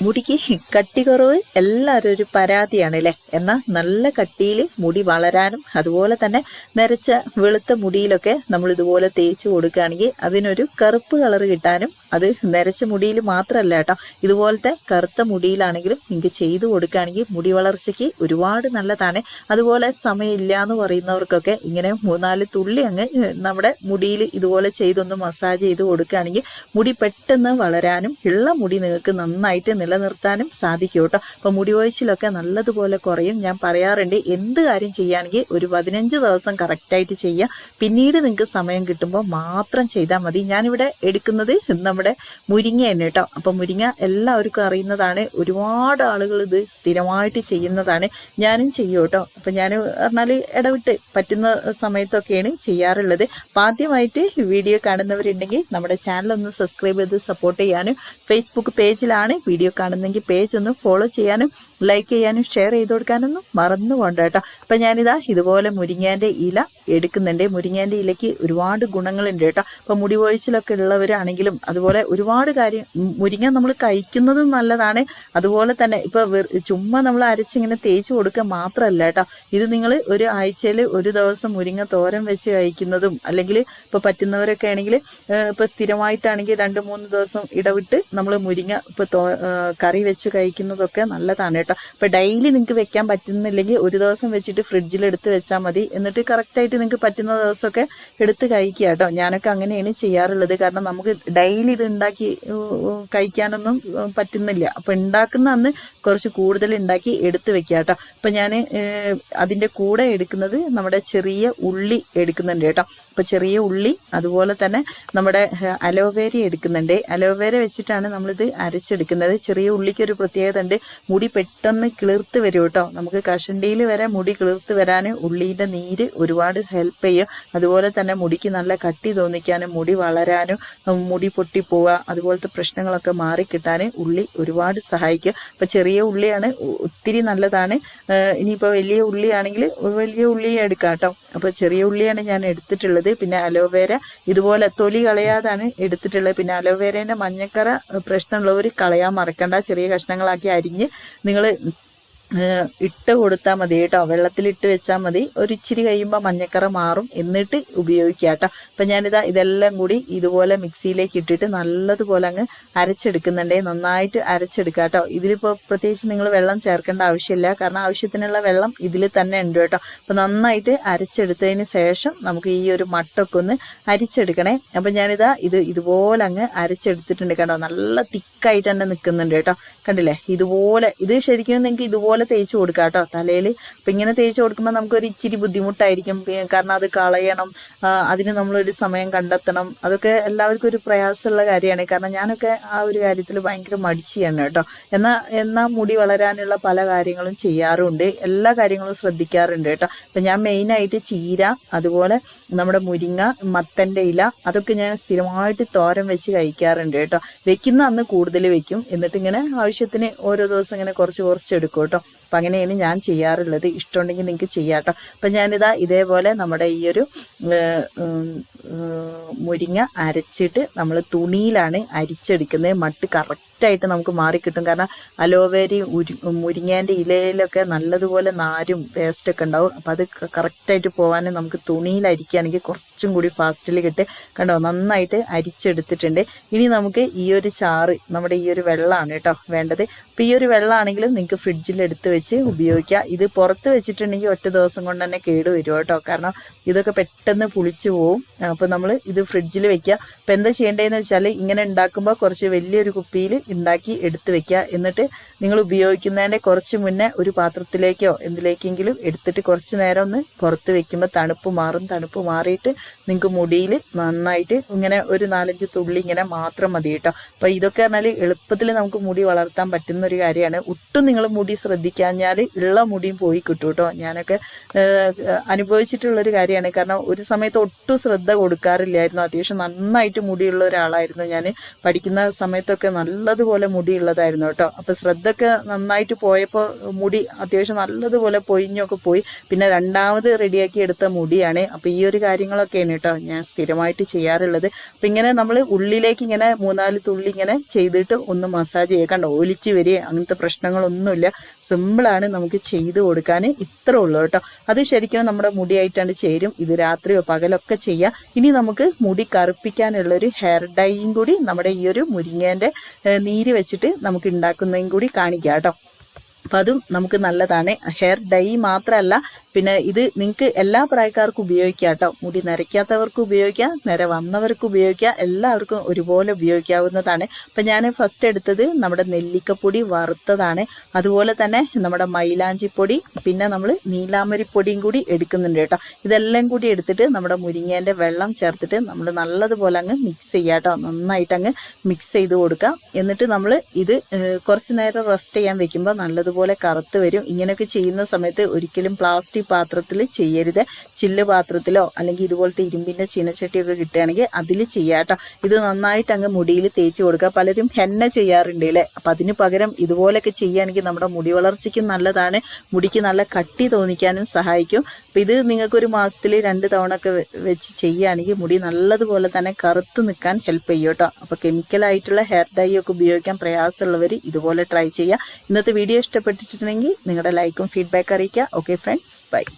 മുടിക്ക് കട്ടി കുറവ് എല്ലാവരും ഒരു പരാതിയാണ് അല്ലേ എന്നാൽ നല്ല കട്ടിയിൽ മുടി വളരാനും അതുപോലെ തന്നെ നരച്ച വെളുത്ത മുടിയിലൊക്കെ നമ്മൾ ഇതുപോലെ തേച്ച് കൊടുക്കുകയാണെങ്കിൽ അതിനൊരു കറുപ്പ് കളർ കിട്ടാനും അത് നരച്ച മുടിയിൽ മാത്രമല്ല കേട്ടോ. ഇതുപോലത്തെ കറുത്ത മുടിയിലാണെങ്കിലും നിങ്ങൾക്ക് ചെയ്തു കൊടുക്കുകയാണെങ്കിൽ മുടി വളർച്ചയ്ക്ക് ഒരുപാട് നല്ലതാണ്. അതുപോലെ സമയമില്ല എന്ന് പറയുന്നവർക്കൊക്കെ ഇങ്ങനെ മൂന്നാൽ തുള്ളി അങ്ങ് നമ്മുടെ മുടിയിൽ ഇതുപോലെ ചെയ്തൊന്ന് മസാജ് ചെയ്ത് കൊടുക്കുകയാണെങ്കിൽ മുടി പെട്ടെന്ന് വളരാനും ഉള്ള മുടി നിങ്ങൾക്ക് നന്നായിട്ട് നിലനിർത്താനും സാധിക്കും കേട്ടോ. അപ്പോൾ മുടി ഒഴിച്ചിലൊക്കെ നല്ലതുപോലെ കുറയും. ഞാൻ പറയാറുണ്ട് എന്ത് കാര്യം ചെയ്യുകയാണെങ്കിൽ ഒരു പതിനഞ്ച് ദിവസം കറക്റ്റായിട്ട് ചെയ്യുക പിന്നീട് നിങ്ങൾക്ക് സമയം കിട്ടുമ്പോൾ മാത്രം ചെയ്താൽ മതി. ഞാനിവിടെ എടുക്കുന്നത് നമ്മുടെ മുരിങ്ങയാണ് കേട്ടോ. അപ്പോൾ മുരിങ്ങ എല്ലാവർക്കും അറിയുന്നതാണ്. ഒരുപാട് ആളുകൾ ഇത് സ്ഥിരമായിട്ട് ചെയ്യുന്നതാണ്. ഞാനും ചെയ്യും കേട്ടോ. അപ്പം ഞാൻ പറഞ്ഞാൽ ഇടവിട്ട് പറ്റുന്ന സമയത്തൊക്കെയാണ് ചെയ്യാറുള്ളത്. അപ്പം ആദ്യമായിട്ട് വീഡിയോ കാണുന്നവരുണ്ടെങ്കിൽ നമ്മുടെ ചാനൽ ഒന്ന് സബ്സ്ക്രൈബ് ചെയ്ത് സപ്പോർട്ട് ചെയ്യാനും ഫേസ്ബുക്ക് പേജിലാണ് വീഡിയോ കാണുന്നെങ്കിൽ പേജ് ഒന്ന് ഫോളോ ചെയ്യാനും ലൈക്ക് ചെയ്യാനും ഷെയർ ചെയ്ത് കൊടുക്കാനൊന്നും മറന്നു പോകണ്ട കേട്ടോ. അപ്പം ഞാനിതാ ഇതുപോലെ മുരിങ്ങേന്റെ ഇല എടുക്കുന്നുണ്ട്. മുരിങ്ങേന്റെ ഇലയ്ക്ക് ഒരുപാട് ഗുണങ്ങളുണ്ട് കേട്ടോ. അപ്പം മുടി വോയിസിലൊക്കെ ഉള്ളവരാണെങ്കിലും അതുപോലെ ഒരുപാട് കാര്യം മുരിങ്ങ നമ്മൾ കഴിക്കുന്നതും നല്ലതാണ്. അതുപോലെ തന്നെ ഇപ്പോൾ ചുമ്മാ നമ്മൾ അരച്ചിങ്ങനെ തേച്ച് കൊടുക്കുക മാത്രമല്ല കേട്ടോ. ഇത് നിങ്ങൾ ഒരു ആഴ്ചയിൽ ഒരു ദിവസം മുരിങ്ങ തോരൻ വെച്ച് കഴിക്കുന്നതും അല്ലെങ്കിൽ ഇപ്പോൾ പറ്റുന്നവരൊക്കെ ആണെങ്കിൽ ഇപ്പോൾ സ്ഥിരമായിട്ടാണെങ്കിൽ രണ്ട് മൂന്ന് ദിവസം ഇടവിട്ട് നമ്മൾ മുരിങ്ങ ഇപ്പോൾ കറി വെച്ച് കഴിക്കുന്നതൊക്കെ നല്ലതാണ് കേട്ടോ. ഇപ്പോൾ ഡെയിലി നിങ്ങൾക്ക് വെക്കാൻ പറ്റുന്നില്ലെങ്കിൽ ഒരു ദിവസം വെച്ചിട്ട് ഫ്രിഡ്ജിൽ എടുത്ത് വെച്ചാൽ മതി. എന്നിട്ട് കറക്റ്റായിട്ട് നിങ്ങൾക്ക് പറ്റുന്ന ദിവസമൊക്കെ എടുത്ത് കഴിക്കുക കേട്ടോ. ഞാനൊക്കെ അങ്ങനെയാണ് ചെയ്യാറുള്ളത്. കാരണം നമുക്ക് ഡെയിലി ഇത് ഉണ്ടാക്കി കഴിക്കാനൊന്നും പറ്റുന്നില്ല. അപ്പോൾ ഉണ്ടാക്കുന്ന അന്ന് കുറച്ച് കൂടുതൽ ഉണ്ടാക്കി എടുത്ത് വെക്കുക കേട്ടോ. അപ്പം ഞാൻ അതിന്റെ കൂടെ എടുക്കുന്നത് നമ്മുടെ ചെറിയ ഉള്ളി എടുക്കുന്നുണ്ട് കേട്ടോ. അപ്പോൾ ചെറിയ ഉള്ളി അതുപോലെ തന്നെ നമ്മുടെ അലോവേര എടുക്കുന്നുണ്ട്. അലോവേര വെച്ചിട്ടാണ് നമ്മളിത് അരച്ചെടുക്കുന്നത്. ചെറിയ ഉള്ളിക്ക് ഒരു പ്രത്യേകത ഉണ്ട് മുടി പെട്ടെന്ന് കിളിർത്ത് വരും കേട്ടോ. നമുക്ക് കഷണ്ടിയിൽ വരെ മുടി കിളിർത്ത് വരാൻ ഉള്ളീന്റെ നീര് ഒരുപാട് ഹെൽപ്പ് ചെയ്യും. അതുപോലെ തന്നെ മുടിക്ക് നല്ല കട്ടി തോന്നിക്കാനും മുടി വളരാനും മുടി പൊട്ടി പൊട്ടിപ്പോവുക അതുപോലത്തെ പ്രശ്നങ്ങളൊക്കെ മാറിക്കിട്ടാൻ ഉള്ളി ഒരുപാട് സഹായിക്കും. അപ്പം ചെറിയ ഉള്ളിയാണ് ഒത്തിരി നല്ലതാണ്. ഇനിയിപ്പോൾ വലിയ ഉള്ളിയാണെങ്കിൽ വലിയ ഉള്ളി എടുക്കാം കേട്ടോ. അപ്പോൾ ചെറിയ ഉള്ളിയാണ് ഞാൻ എടുത്തിട്ടുള്ളത്. പിന്നെ അലോവേര ഇതുപോലെ തൊലി കളയാതാണ് എടുത്തിട്ടുള്ളത്. പിന്നെ അലോവേരേന്റെ മഞ്ഞക്കറ പ്രശ്നമുള്ളവർ കളയാൻ മറക്കണ്ട. ചെറിയ കഷ്ണങ്ങളാക്കി അരിഞ്ഞ് നിങ്ങൾ ഇട്ട് കൊടുത്താൽ മതി കേട്ടോ. വെള്ളത്തിലിട്ട് വെച്ചാൽ മതി. ഒരു ഇച്ചിരി കഴിയുമ്പോൾ മഞ്ഞക്കറ മാറും. എന്നിട്ട് ഉപയോഗിക്കുക കേട്ടോ അപ്പം ഞാനിതാ ഇതെല്ലാം കൂടി ഇതുപോലെ മിക്സിയിലേക്ക് ഇട്ടിട്ട് നല്ലതുപോലെ അങ്ങ് അരച്ചെടുക്കുന്നുണ്ടേ. നന്നായിട്ട് അരച്ചെടുക്കുക കേട്ടോ ഇതിലിപ്പോൾ പ്രത്യേകിച്ച് നിങ്ങൾ വെള്ളം ചേർക്കേണ്ട ആവശ്യമില്ല. കാരണം ആവശ്യത്തിനുള്ള വെള്ളം ഇതിൽ തന്നെ ഉണ്ട് കേട്ടോ. അപ്പം നന്നായിട്ട് അരച്ചെടുത്തതിന് ശേഷം നമുക്ക് ഈ ഒരു മട്ടൊക്കെ ഒന്ന് അരിച്ചെടുക്കണേ. അപ്പം ഞാനിതാ ഇത് ഇതുപോലെ അങ്ങ് അരച്ചെടുത്തിട്ടുണ്ട് കേട്ടോ. നല്ല തിക്കായിട്ട് തന്നെ നിൽക്കുന്നുണ്ട് കേട്ടോ. കണ്ടില്ലേ? ഇതുപോലെ ഇത് ശരിക്കും നിങ്ങൾക്ക് ഇതുപോലെ തേച്ച് കൊടുക്കാം കേട്ടോ തലയിൽ അപ്പം ഇങ്ങനെ തേച്ച് കൊടുക്കുമ്പോൾ നമുക്കൊരു ഇച്ചിരി ബുദ്ധിമുട്ടായിരിക്കും. കാരണം അത് കളയണം. അതിന് നമ്മളൊരു സമയം കണ്ടെത്തണം. അതൊക്കെ എല്ലാവർക്കും ഒരു പ്രയാസമുള്ള കാര്യമാണ്. കാരണം ഞാനൊക്കെ ആ ഒരു കാര്യത്തിൽ ഭയങ്കര മടിച്ചിയാണ് കേട്ടോ. എന്നാൽ എന്നാൽ മുടി വളരാനുള്ള പല കാര്യങ്ങളും ചെയ്യാറുണ്ട്. എല്ലാ കാര്യങ്ങളും ശ്രദ്ധിക്കാറുണ്ട് കേട്ടോ. അപ്പം ഞാൻ മെയിനായിട്ട് ചീര അതുപോലെ നമ്മുടെ മുരിങ്ങ മത്തന്റെ ഇല അതൊക്കെ ഞാൻ സ്ഥിരമായിട്ട് തോരൻ വെച്ച് കഴിക്കാറുണ്ട് കേട്ടോ. വെക്കുന്ന അന്ന് കൂടുതൽ വെക്കും. എന്നിട്ട് ഇങ്ങനെ ആവശ്യത്തിന് ഓരോ ദിവസം ഇങ്ങനെ കുറച്ച് കുറച്ച് എടുക്കും കേട്ടോ. അപ്പം അങ്ങനെയാണ് ഞാൻ ചെയ്യാറുള്ളത്. ഇഷ്ടമുണ്ടെങ്കിൽ നിങ്ങൾക്ക് ചെയ്യാം കേട്ടോ. അപ്പം ഞാനിതാ ഇതേപോലെ നമ്മുടെ ഈ ഒരു മുരിങ്ങ അരച്ചിട്ട് നമ്മൾ തുണിയിലാണ് അരിച്ചെടുക്കുന്നത്. മട്ട് കറക്റ്റായിട്ട് നമുക്ക് മാറിക്കിട്ടും കാരണം അലോവേരയും ഉരു മുരിങ്ങേന്റെ ഇലയിലൊക്കെ നല്ലതുപോലെ നാരും വേസ്റ്റൊക്കെ ഉണ്ടാവും. അപ്പോൾ അത് കറക്റ്റായിട്ട് പോകാൻ നമുക്ക് തുണിയിൽ അരിക്കുകയാണെങ്കിൽ കുറച്ചും കൂടി ഫാസ്റ്റിൽ കിട്ടും. കണ്ടോ? നന്നായിട്ട് അരിച്ചെടുത്തിട്ടുണ്ട്. ഇനി നമുക്ക് ഈ ഒരു ചാറ് നമ്മുടെ ഈ ഒരു വെള്ളമാണ് കേട്ടോ വേണ്ടത്. അപ്പോൾ ഈ ഒരു വെള്ളമാണെങ്കിലും നിങ്ങൾക്ക് ഫ്രിഡ്ജിൽ എടുത്ത് വെച്ച് ഉപയോഗിക്കാം. ഇത് പുറത്ത് വെച്ചിട്ടുണ്ടെങ്കിൽ ഒറ്റ ദിവസം കൊണ്ട് തന്നെ കേട് വരും കേട്ടോ. കാരണം ഇതൊക്കെ പെട്ടെന്ന് പുളിച്ചു പോവും. അപ്പോൾ നമ്മൾ ഇത് ഫ്രിഡ്ജിൽ വെക്കുക അപ്പോൾ എന്താ ചെയ്യേണ്ടതെന്ന് വെച്ചാൽ ഇങ്ങനെ ഉണ്ടാക്കുമ്പോൾ കുറച്ച് വലിയൊരു കുപ്പിയിൽ ഉണ്ടാക്കി എടുത്ത് വെക്കുക എന്നിട്ട് നിങ്ങൾ ഉപയോഗിക്കുന്നതിന്റെ കുറച്ച് മുന്നേ ഒരു പാത്രത്തിലേക്കോ എന്തിലേക്കെങ്കിലും എടുത്തിട്ട് കുറച്ച് നേരം ഒന്ന് പുറത്ത് വെക്കുമ്പോൾ തണുപ്പ് മാറും. തണുപ്പ് മാറിയിട്ട് നിങ്ങൾക്ക് മുടിയിൽ നന്നായിട്ട് ഇങ്ങനെ ഒരു നാലഞ്ച് തുള്ളി ഇങ്ങനെ മാത്രം മതി കേട്ടോ. അപ്പോൾ ഇതൊക്കെ പറഞ്ഞാൽ എളുപ്പത്തിൽ നമുക്ക് മുടി വളർത്താൻ പറ്റുന്ന ഒരു കാര്യമാണ്. ഒട്ടും നിങ്ങൾ മുടി ശ്രദ്ധിക്കാഞ്ഞാൽ ഉള്ള മുടിയും പോയി കിട്ടും കേട്ടോ. ഞാനൊക്കെ അനുഭവിച്ചിട്ടുള്ളൊരു കാര്യമാണ്. കാരണം ഒരു സമയത്ത് ഒട്ടും ശ്രദ്ധ കൊടുക്കാറില്ലായിരുന്നു. അത്യാവശ്യം നന്നായിട്ട് മുടിയുള്ള ഒരാളായിരുന്നു ഞാൻ. പഠിക്കുന്ന സമയത്തൊക്കെ നല്ലതുപോലെ മുടിയുള്ളതായിരുന്നു കേട്ടോ. അപ്പോൾ ശ്രദ്ധയൊക്കെ നന്നായിട്ട് പോയപ്പോൾ മുടി അത്യാവശ്യം നല്ലതുപോലെ പൊയിഞ്ഞൊക്കെ പോയി. പിന്നെ രണ്ടാമത് റെഡിയാക്കി എടുത്ത മുടിയാണ്. അപ്പോൾ ഈ ഒരു കാര്യങ്ങളൊക്കെയാണ് കേട്ടോ ഞാൻ സ്ഥിരമായിട്ട് ചെയ്യാറുള്ളത്. അപ്പം ഇങ്ങനെ നമ്മൾ ഉള്ളിലേക്ക് ഇങ്ങനെ മൂന്നാൽ തുള്ളി ഇങ്ങനെ ചെയ്തിട്ട് ഒന്ന് മസാജ് ചെയ്യുക കണ്ടോ ഒലിച്ച് വരിക അങ്ങനത്തെ പ്രശ്നങ്ങളൊന്നുമില്ല. സിമ്പിളാണ് നമുക്ക് ചെയ്ത് കൊടുക്കാൻ ഇത്ര ഉള്ളൂ കേട്ടോ. അത് ശരിക്കും നമ്മുടെ മുടിയായിട്ടാണ് ചേരും. ഇത് രാത്രിയോ പകലൊക്കെ ചെയ്യാം. ഇനി നമുക്ക് മുടി കറുപ്പിക്കാനുള്ളൊരു ഹെയർ ഡൈയും കൂടി നമ്മുടെ ഈ ഒരു മുരിങ്ങേന്റെ നീര് വെച്ചിട്ട് നമുക്ക് ഉണ്ടാക്കുന്നതും കൂടി കാണിക്കാം കേട്ടോ. അപ്പം അതും നമുക്ക് നല്ലതാണ്. ഹെയർ ഡൈ മാത്രമല്ല പിന്നെ ഇത് നിങ്ങൾക്ക് എല്ലാ പ്രായക്കാർക്കും ഉപയോഗിക്കാം കേട്ടോ. മുടി നരയ്ക്കാത്തവർക്ക് ഉപയോഗിക്കാം നിര വന്നവർക്ക് ഉപയോഗിക്കാം എല്ലാവർക്കും ഒരുപോലെ ഉപയോഗിക്കാവുന്നതാണ്. അപ്പം ഞാൻ ഫസ്റ്റ് എടുത്തത് നമ്മുടെ നെല്ലിക്കപ്പൊടി വറുത്തതാണ്. അതുപോലെ തന്നെ നമ്മുടെ മൈലാഞ്ചിപ്പൊടി പിന്നെ നമ്മൾ നീലാമരിപ്പൊടിയും കൂടി എടുക്കുന്നുണ്ട് കേട്ടോ. ഇതെല്ലാം കൂടി എടുത്തിട്ട് നമ്മുടെ മുരിങ്ങേന്റെ വെള്ളം ചേർത്തിട്ട് നമ്മൾ നല്ലതുപോലെ അങ്ങ് മിക്സ് ചെയ്യാം കേട്ടോ. നന്നായിട്ട് അങ്ങ് മിക്സ് ചെയ്ത് കൊടുക്കാം. എന്നിട്ട് നമ്മൾ ഇത് കുറച്ച് നേരം റെസ്റ്റ് ചെയ്യാൻ വെക്കുമ്പോൾ നല്ലതുപോലെ കറുത്ത് വരും. ഇങ്ങനെയൊക്കെ ചെയ്യുന്ന സമയത്ത് ഒരിക്കലും പ്ലാസ്റ്റിക് പാത്രത്തിൽ ചെയ്യരുത്. ചില്ല് പാത്രത്തിലോ അല്ലെങ്കിൽ ഇതുപോലത്തെ ഇരുമ്പിന്റെ ചീനച്ചട്ടിയൊക്കെ കിട്ടുകയാണെങ്കിൽ അതിൽ ചെയ്യാട്ടോ ഇത് നന്നായിട്ട് അങ്ങ് മുടിയിൽ തേച്ച് കൊടുക്കുക. പലരും ഹെന്ന ചെയ്യാറുണ്ട് അല്ലേ? അപ്പം അതിന് പകരം ഇതുപോലൊക്കെ ചെയ്യുകയാണെങ്കിൽ നമ്മുടെ മുടി വളർച്ചയ്ക്കും നല്ലതാണ്. മുടിക്ക് നല്ല കട്ടി തോന്നിക്കാനും സഹായിക്കും. അപ്പം ഇത് നിങ്ങൾക്കൊരു മാസത്തിൽ രണ്ട് തവണ ഒക്കെ വെച്ച് ചെയ്യുകയാണെങ്കിൽ മുടി നല്ലതുപോലെ തന്നെ കറുത്ത് നിൽക്കാൻ ഹെൽപ്പ് ചെയ്യും കേട്ടോ. അപ്പോൾ കെമിക്കലായിട്ടുള്ള ഹെയർ ഡൈ ഒക്കെ ഉപയോഗിക്കാൻ പ്രയാസമുള്ളവർ ഇതുപോലെ ട്രൈ ചെയ്യുക. ഇന്നത്തെ വീഡിയോ ഇഷ്ടപ്പെട്ടിട്ടുണ്ടെങ്കിൽ നിങ്ങളുടെ ലൈക്കും ഫീഡ്ബാക്ക് അറിയിക്കുക. Okay friends bye